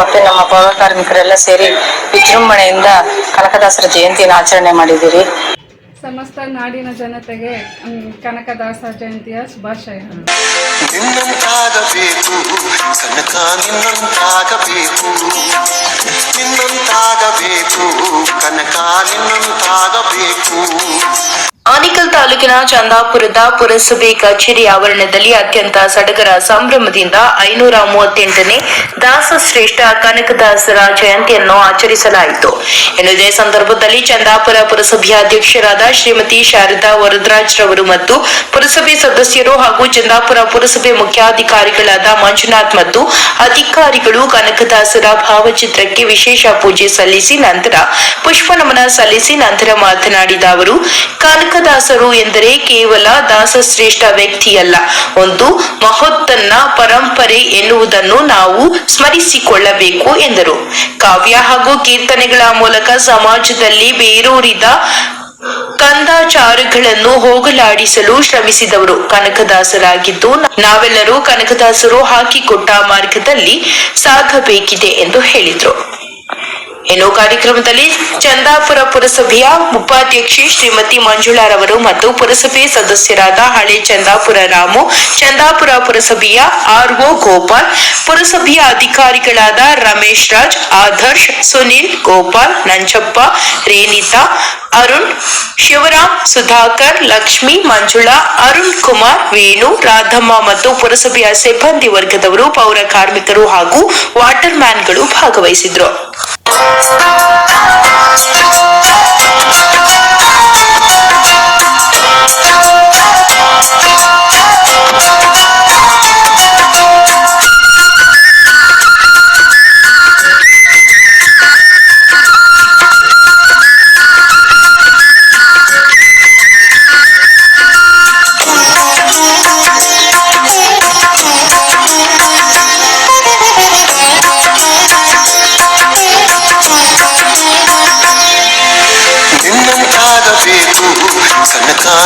ಮತ್ತೆ ನಮ್ಮ ಪೌರ ಕಾರ್ಮಿಕರೆಲ್ಲ ಸೇರಿ ವಿಜೃಂಭಣೆಯಿಂದ ಕನಕದಾಸರ ಜಯಂತಿಯನ್ನು ಆಚರಣೆ ಮಾಡಿದಿರಿ ಸಮಸ್ತ ನಾಡಿನ ಜನತೆಗೆ ಕನಕದಾಸ ಜಯಂತಿಯ ಶುಭಾಶಯ. ನಿನ್ನಂತಾಗಬೇಕು ಕನಕ ನಿನ್ನಂತಾಗಬೇಕು. ನಿನ್ನಂತಾಗಬೇಕು ಕನಕ ನಿನ್ನಂತಾಗಬೇಕು. ಆನಿಕಲ್ ತಾಲೂಕಿನ ಚಂದಾಪುರದ ಪುರಸಭೆ ಕಚೇರಿ ಆವರಣದಲ್ಲಿ ಅತ್ಯಂತ ಸಡಗರ ಸಂಭ್ರಮದಿಂದ ಐನೂರ ಮೂವತ್ತೆಂಟನೇ ದಾಸಶ್ರೇಷ್ಠ ಕನಕದಾಸರ ಜಯಂತಿಯನ್ನು ಆಚರಿಸಲಾಯಿತು. ಇನ್ನು ಇದೇ ಸಂದರ್ಭದಲ್ಲಿ ಚಂದಾಪುರ ಪುರಸಭೆಯ ಅಧ್ಯಕ್ಷರಾದ ಶ್ರೀಮತಿ ಶಾರದಾ ವರದರಾಜ್ ರವರು ಮತ್ತು ಪುರಸಭೆ ಸದಸ್ಯರು ಹಾಗೂ ಚಂದಾಪುರ ಪುರಸಭೆ ಮುಖ್ಯಾಧಿಕಾರಿಗಳಾದ ಮಂಜುನಾಥ್ ಮತ್ತು ಅಧಿಕಾರಿಗಳು ಕನಕದಾಸರ ಭಾವಚಿತ್ರಕ್ಕೆ ವಿಶೇಷ ಪೂಜೆ ಸಲ್ಲಿಸಿ ನಂತರ ಪುಷ್ಪ ನಮನ ಸಲ್ಲಿಸಿ ನಂತರ ಮಾತನಾಡಿದ ಅವರು ಕನಕದಾಸರು ಎಂದರೆ ಕೇವಲ ದಾಸಶ್ರೇಷ್ಠ ವ್ಯಕ್ತಿಯಲ್ಲ. ಒಂದು ಮಹೋತ್ತನ್ನ ಪರಂಪರೆ ಎನ್ನುವುದನ್ನು ನಾವು ಸ್ಮರಿಸಿಕೊಳ್ಳಬೇಕು ಎಂದರು. ಕಾವ್ಯ ಹಾಗೂ ಕೀರ್ತನೆಗಳ ಮೂಲಕ ಸಮಾಜದಲ್ಲಿ ಬೇರೂರಿದ ಕಂದಾಚಾರಗಳನ್ನು ಹೋಗಲಾಡಿಸಲು ಶ್ರಮಿಸಿದವರು. ಕನಕದಾಸರಾಗಿದ್ದು ನಾವೆಲ್ಲರೂ ಕನಕದಾಸರು ಹಾಕಿಕೊಟ್ಟ ಮಾರ್ಗದಲ್ಲಿ ಸಾಗಬೇಕಿದೆ ಎಂದು ಹೇಳಿದರು. ಇನ್ನು ಕಾರ್ಯಕ್ರಮದಲ್ಲಿ ಚಂದಾಪುರ ಪುರಸಭೆಯ ಉಪಾಧ್ಯಕ್ಷೆ ಶ್ರೀಮತಿ ಮಂಜುಳಾರವರು ಮತ್ತು ಪುರಸಭೆ ಸದಸ್ಯರಾದ ಹಳೆ ಚಂದಾಪುರ ರಾಮು, ಚಂದಾಪುರ ಪುರಸಭೆಯ ಆರ್ಒ ಗೋಪಾಲ್, ಪುರಸಭೆಯ ಅಧಿಕಾರಿಗಳಾದ ರಮೇಶ್ ರಾಜ್, ಆದರ್ಶ್, ಸುನಿಲ್ ಗೋಪಾಲ್, ನಂಜಪ್ಪ ರೇನಿತಾ ಅರುಣ್, ಶಿವರಾಮ್, ಸುಧಾಕರ್, ಲಕ್ಷ್ಮಿ, ಮಂಜುಳಾ, ಅರುಣ್ ಕುಮಾರ್, ವೇಣು, ರಾಧಮ್ಮ ಮತ್ತು ಪುರಸಭೆಯ ಸಿಬ್ಬಂದಿ ವರ್ಗದವರು ಪೌರ ಕಾರ್ಮಿಕರು ಹಾಗೂ ವಾಟರ್ ಮ್ಯಾನ್ಗಳು ಭಾಗವಹಿಸಿದ್ರು. Música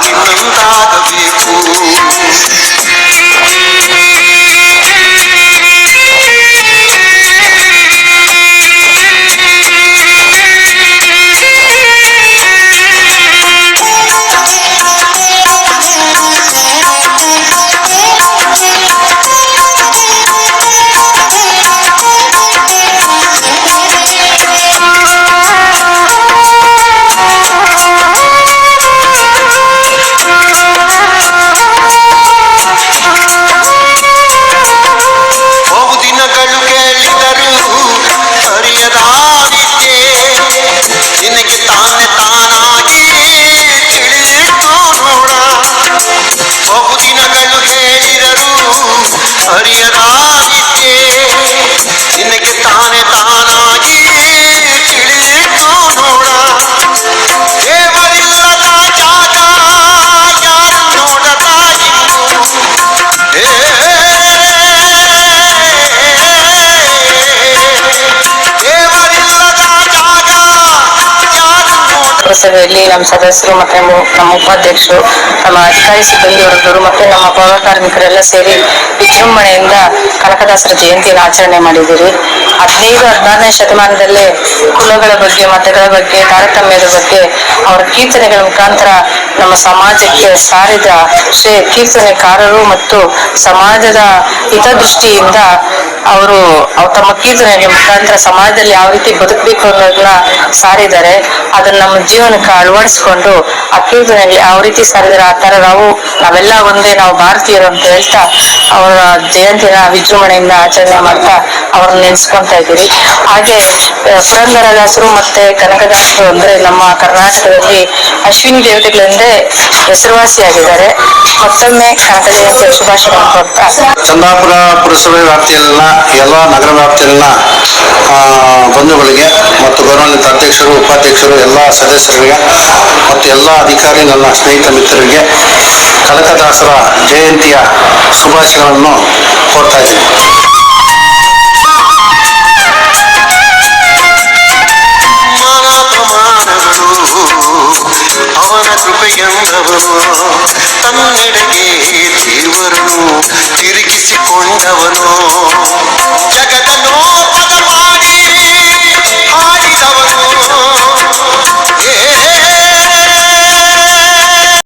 ಕನಕ ನಿನ್ನಂತಾಗಬೇಕು ನೋಡ ಪುರಸಭೆಯಲ್ಲಿ ನಮ್ಮ ಸದಸ್ಯರು ಮತ್ತೆ ನಮ್ಮ ಉಪಾಧ್ಯಕ್ಷರು, ನಮ್ಮ ಅಧಿಕಾರಿ ಸಿಬ್ಬಂದಿ ವರ್ಗದವರು ಮತ್ತೆ ನಮ್ಮ ಪೌರ ಕಾರ್ಮಿಕರೆಲ್ಲ ಸೇರಿ ವಿಜೃಂಭಣೆಯಿಂದ ಕನಕದಾಸರ ಜಯಂತಿಯನ್ನು ಆಚರಣೆ ಮಾಡಿದ್ದೀರಿ. ಹದಿನೈದು, ಹದಿನಾರನೇ ಶತಮಾನದಲ್ಲೇ ಕುಲಗಳ ಬಗ್ಗೆ, ಮತಗಳ ಬಗ್ಗೆ, ತಾರತಮ್ಯದ ಬಗ್ಗೆ ಅವರ ಕೀರ್ತನೆಗಳ ಮುಖಾಂತರ ನಮ್ಮ ಸಮಾಜಕ್ಕೆ ಸಾರಿದ ಶ್ರೇ ಕೀರ್ತನೆಕಾರರು ಮತ್ತು ಸಮಾಜದ ಹಿತದೃಷ್ಟಿಯಿಂದ ಅವರು ತಮ್ಮ ಕೀರ್ತನೆ ಮುಖಾಂತರ ಸಮಾಜದಲ್ಲಿ ಯಾವ ರೀತಿ ಬದುಕಬೇಕು ಅನ್ನೋದನ್ನ ಸಾರಿದ್ದಾರೆ ಅದನ್ನ ನಮ್ಮ ಜೀವನಕ್ಕೆ ಅಳವಡಿಸ್ಕೊಂಡು ಆ ಕೀರ್ತನೆಯಲ್ಲಿ ಯಾವ ರೀತಿ ಸಾರಿದ್ದಾರೆ ಆ ತರ ನಾವು, ನಾವೆಲ್ಲ ಒಂದೇ, ನಾವು ಭಾರತೀಯರು ಅಂತ ಹೇಳ್ತಾ ಅವರ ಜಯಂತಿನ ವಿಜೃಂಭಣೆಯಿಂದ ಆಚರಣೆ ಮಾಡ್ತಾ ಅವ್ರನ್ನ ನೆನೆಸ್ಕೊಂತಾ ಇದ್ದೀವಿ ಹಾಗೆ ಪುರಂದರದಾಸರು ಮತ್ತೆ ಕನಕದಾಸರು ಅಂದ್ರೆ ನಮ್ಮ ಕರ್ನಾಟಕದಲ್ಲಿ ಅಶ್ವಿನಿ ದೇವತೆಗಳೆಂದೇ ಹೆಸರುವಾಸಿಯಾಗಿದ್ದಾರೆ ಮತ್ತೊಮ್ಮೆ ಕನಕ ಜಯಂತಿಯ ಶುಭಾಶಯಗಳನ್ನು ಕೊಡ್ತಾ ಚಂದಾಪುರ ಪುರಸಭೆ ವ್ಯಾಪ್ತಿಯಲ್ಲಿನ ಎಲ್ಲ ನಗರ ವ್ಯಾಪ್ತಿಯಲ್ಲಿನ ಬಂಧುಗಳಿಗೆ ಮತ್ತು ಗೌರವಾನ್ವಿತ ಅಧ್ಯಕ್ಷರು, ಉಪಾಧ್ಯಕ್ಷರು, ಎಲ್ಲ ಸದಸ್ಯರಿಗೆ ಮತ್ತು ಎಲ್ಲ ಅಧಿಕಾರಿ, ನನ್ನ ಸ್ನೇಹಿತ ಮಿತ್ರರಿಗೆ ಕನಕದಾಸರ ಜಯಂತಿಯ ಶುಭಾಶಯಗಳನ್ನು ಕೋರ್ತಾ ಇದ್ದೀನಿ. கொண்டவனோ தன்னிடையே தேவரனோ திருக்கிக் கொண்டவனோ